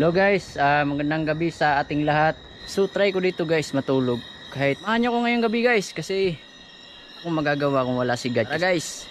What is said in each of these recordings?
Hello guys, ah, magandang gabi sa ating lahat. So try ko dito guys matulog. Kahit mahanyo ko ngayong gabi guys kasi kung magagawa kung wala si God. Tara guys.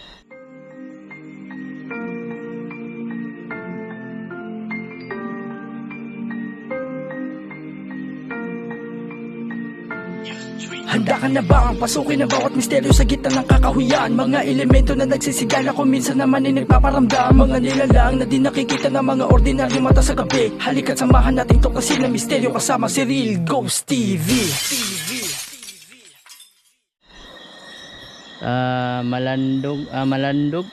Handa ka na ba ang pasukin ang bawat misteryo sa gitna ng kakahuyan Mga elemento na nagsisigala kung minsan naman ay nagpaparamdam Mga nilalang na di nakikita ng mga ordinaryo mata sa gabi Halika't samahan natin tuklasin ang misteryo kasama si Real Ghost TV Ah, Malandog, ah, Malandog,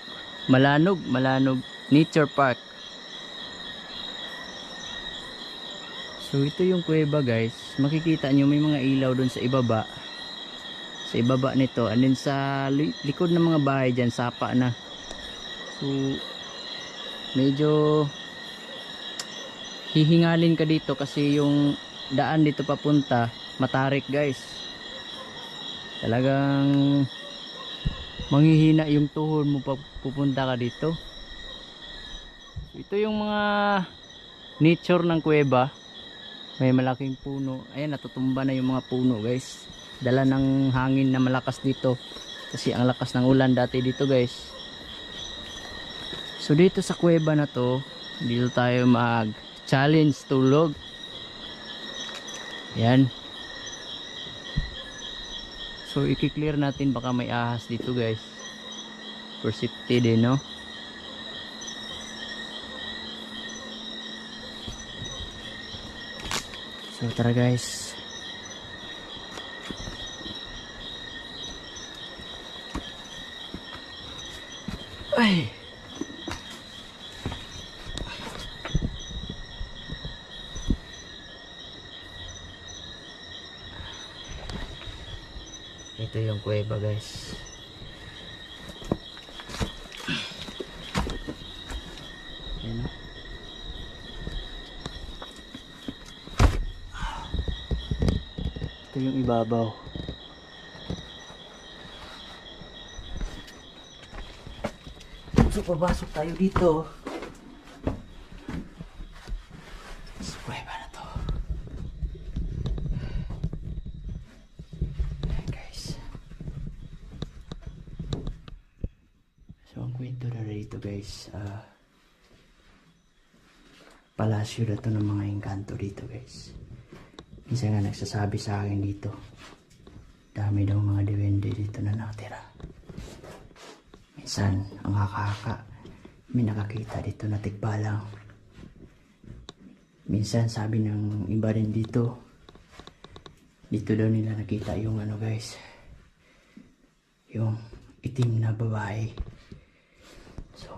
Malanog, Malanog Nature Park. So ito yung kuweba guys. Makikita nyo may mga ilaw doon sa ibaba. Sa ibaba nito. And then sa li- likod ng mga bahay dyan, sapa na. So medyo hihingalin ka dito kasi yung daan dito papunta matarik guys. Talagang manghihina yung tuhod mo pag pupunta ka dito. Ito yung mga nature ng kuweba. May malaking puno. Ayan, natutumba na yung mga puno guys. Dala ng hangin na malakas dito. Kasi ang lakas ng ulan dati dito guys. So dito sa kuweba na to, dito tayo mag challenge tulog. Yan. So i-clear natin baka may ahas dito guys. For safety din no. So tara guys. Ay. Ito yung kuweba guys. Ayan. Ito yung ibabaw. So, papasok tayo dito. Sa kuweba na to. Ayan guys. So, ang kwento na rito guys, ah, palasyo na to ng mga engkanto dito guys. Minsan nga nagsasabi sa akin dito, dami daw mga duwende dito na nakatira. Minsan, ang haka-haka, may nakakita dito na tigbalang. Minsan, sabi ng iba rin dito, dito daw nila nakita yung ano guys, yung itim na babae. So,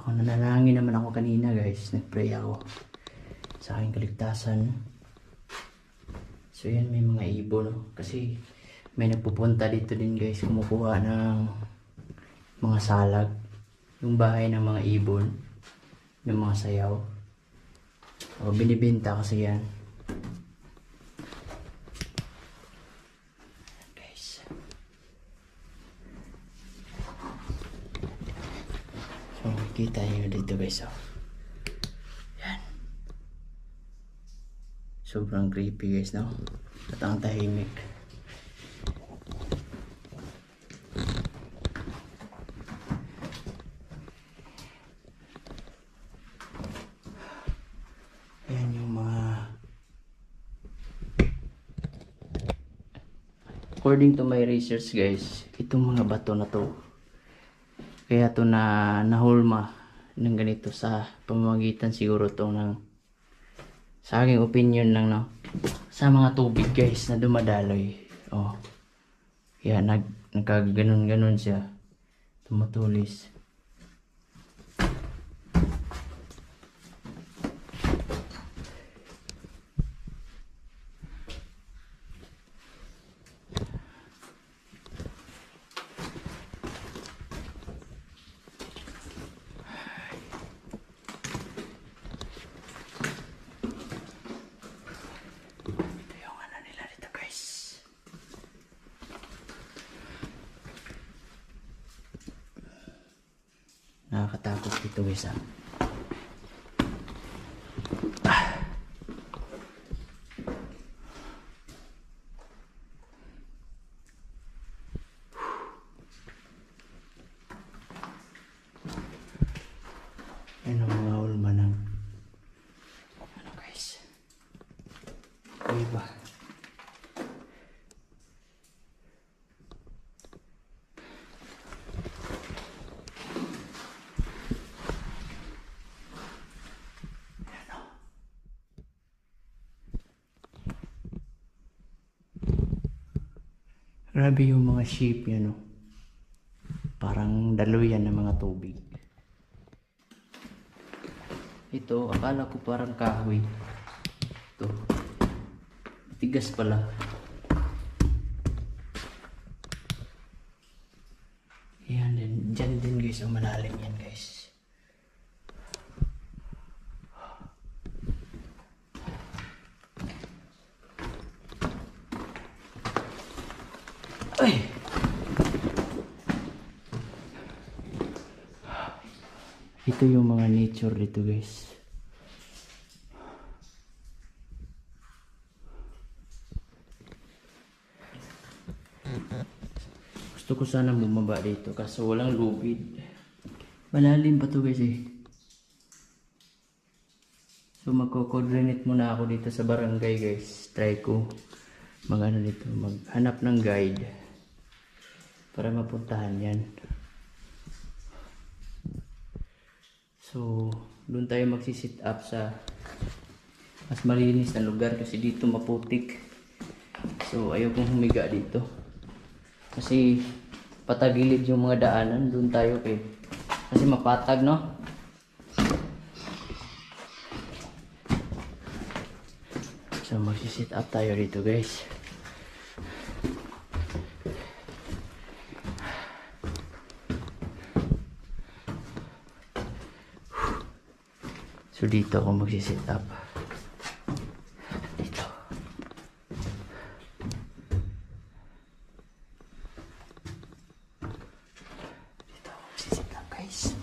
ako nanalangin naman ako kanina guys, nagpray ako sa aking kaligtasan. So yan may mga ibon no? kasi may nagpupunta dito din guys. Kumukuha ng mga salag yung bahay ng mga ibon. Ng mga sayaw. O binibenta kasi yan. Guys. So makikita nyo dito guys oh. yan. Sobrang creepy guys no? At ang tahimik Ayan yung mga According to my research guys, itong mga bato na to kaya to na nahulma ng ganito sa pamamagitan siguro to ng sa aking opinion lang no? Sa mga tubig guys na dumadaloy. Oh. Kaya nag nagkaganon ganon siya. Tumutulis Ito yung ano nila dito guys. Nakakatakot dito guys ah. Yan ang mga ulma ng ano guys. Iba. Ayan o. Grabe yung mga sheep yan o. Parang daluyan ng mga tubig. Ito, akala ko parang kahoy. Ito. Tigas pala. Yan din. Diyan din guys ang malalim yan guys. Ay! Ito yung mga nature dito guys. Gusto ko sana bumaba dito kaso walang lubid. Malalim pa to guys eh. So magko-coordinate muna ako dito sa barangay guys. Try ko mag ano dito, maghanap ng guide para mapuntahan yan. So, doon tayo magsisit up sa mas malinis na lugar kasi dito maputik. So, ayaw kong humiga dito. Kasi patagilid yung mga daanan, doon tayo kay kasi mapatag, no? So, magsisit up tayo dito, guys. So dito ako magsisit up. Dito. Dito ako magsisit up guys.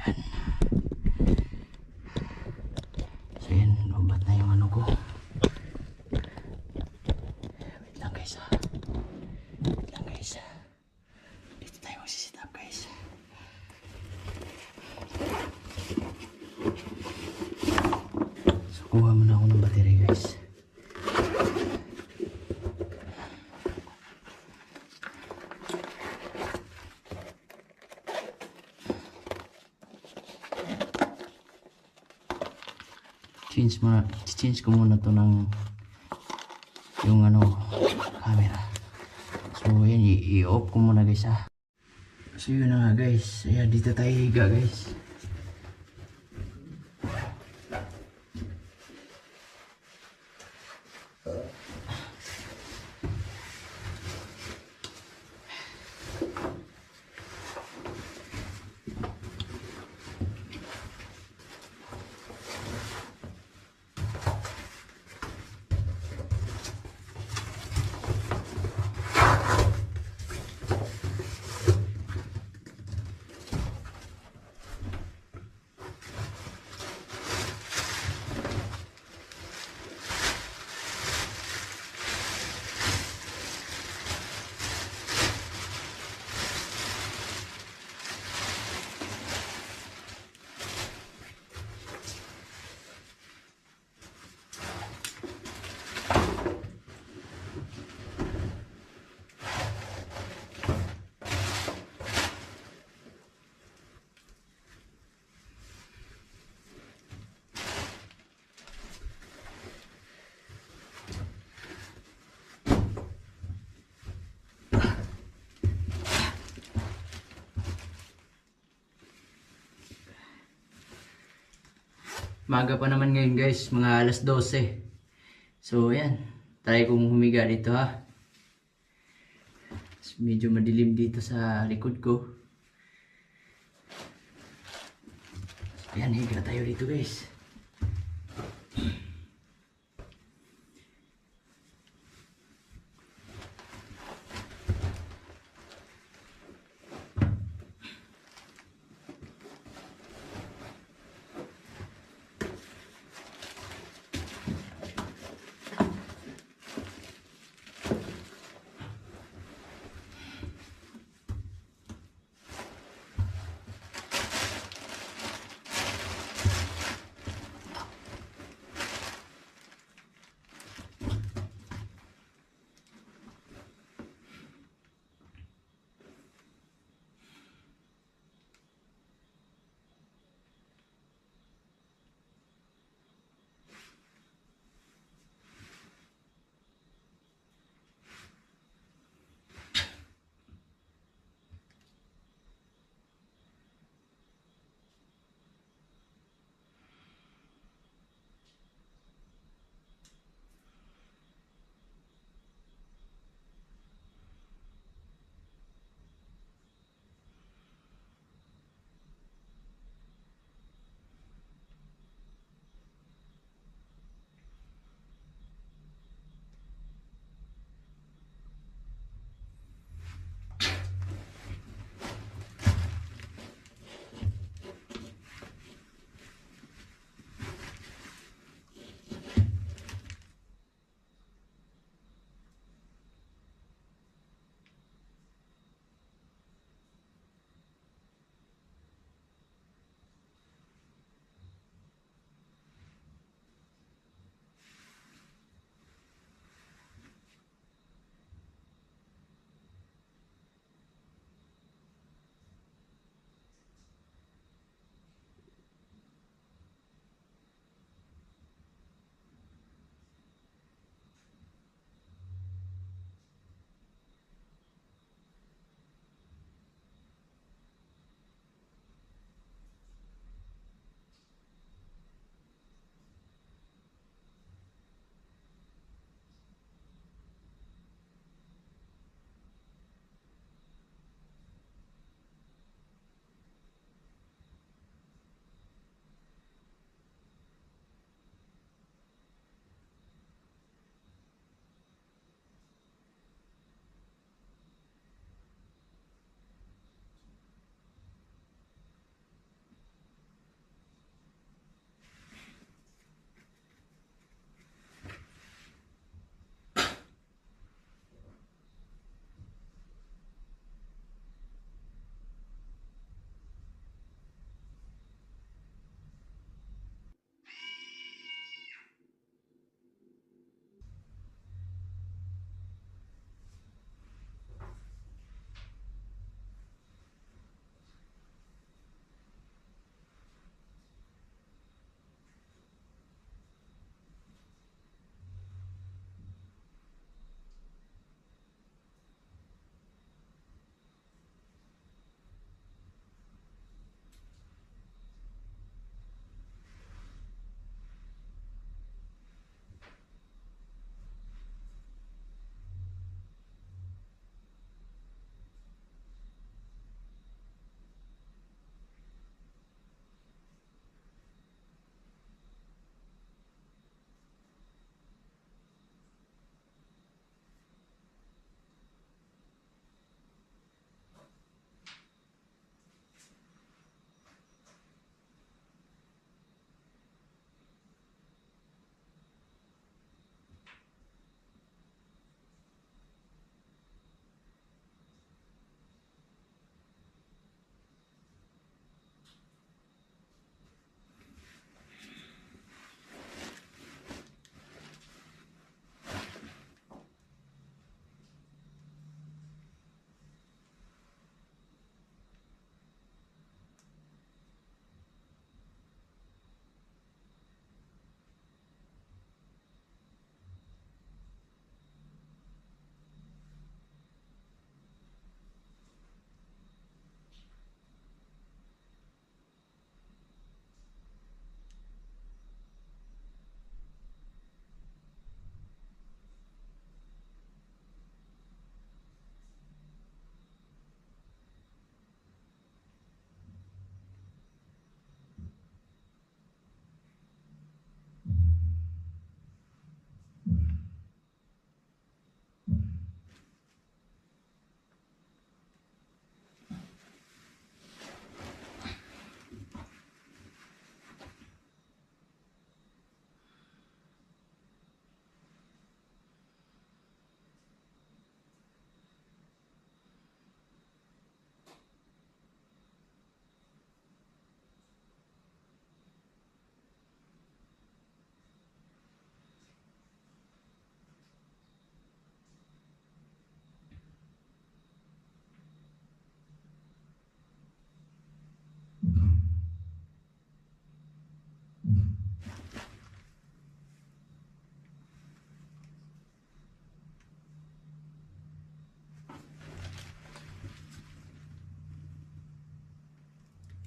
Yan. So yan, lumbat na yung ano ko. Wait lang guys ha. Wait lang guys. Dito tayo magsisit up guys. So, kuha muna ako ng battery guys. Change muna, change ko muna to ng yung ano, camera. So, yan, i- i-off ko muna guys ha. So, yun na nga guys. Ayan, dito tayo higa guys. Maga pa naman ngayon guys, mga alas 12. So yan, try kong humiga dito ha. So, medyo madilim dito sa likod ko. So, yan, higa tayo dito guys.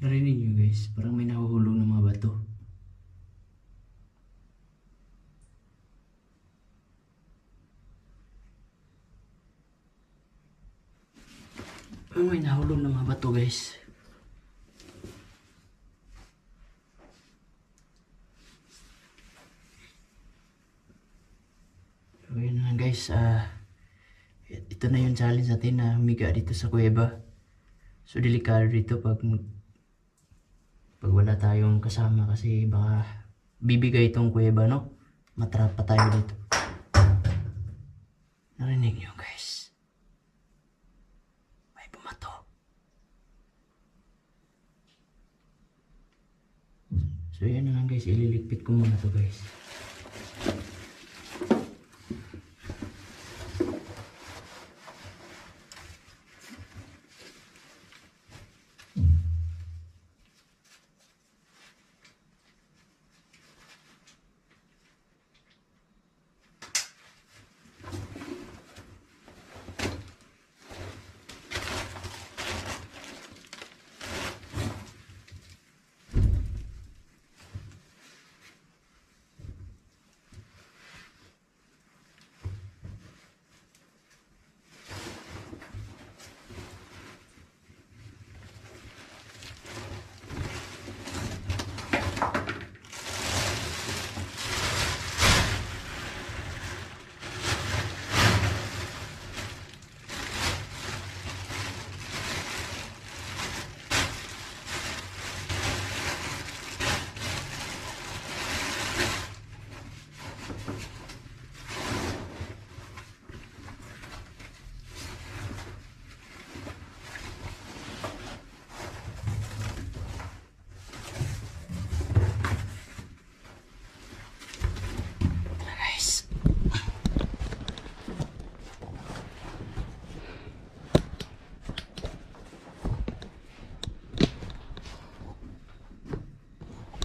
Narinig nyo guys, parang may nahuhulong ng mga bato. Parang may nahulong ng mga bato guys. So yun guys, ah ito na yung challenge natin na humiga dito sa kuweba. So delikado dito pag pag wala tayong kasama kasi baka bibigay itong kuweba no. Matrap pa tayo dito. Narinig nyo guys. May bumato. So yan na lang guys, ililigpit ko muna to guys.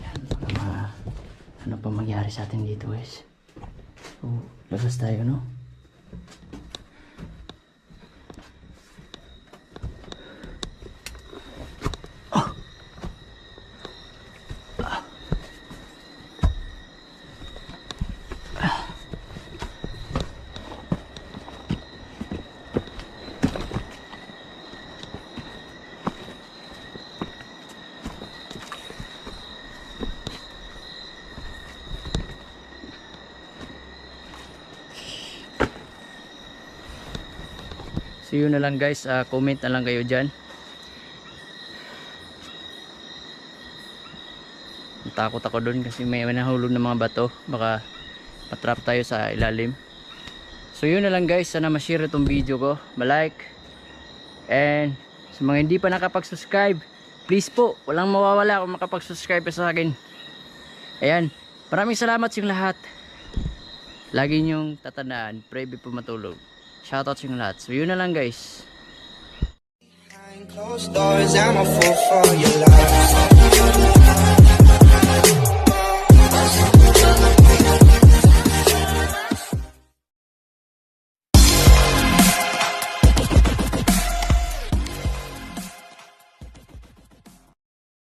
Yan, baka ma- ano pa mangyari sa atin dito guys. So, labas tayo no? So yun na lang guys, ah, comment na lang kayo dyan. Takot ako dun kasi may nahulog ng mga bato. Baka matrap tayo sa ilalim. So yun na lang guys, sana ma-share itong video ko. Ma-like. And sa mga hindi pa nakapag-subscribe, please po, walang mawawala kung makapag-subscribe sa akin. Ayan, maraming salamat sa lahat. Lagi niyong tatandaan, pray before matulog. Shoutout sa inyong lahat. So yun na lang guys. Closed doors, I'm a fool for your love.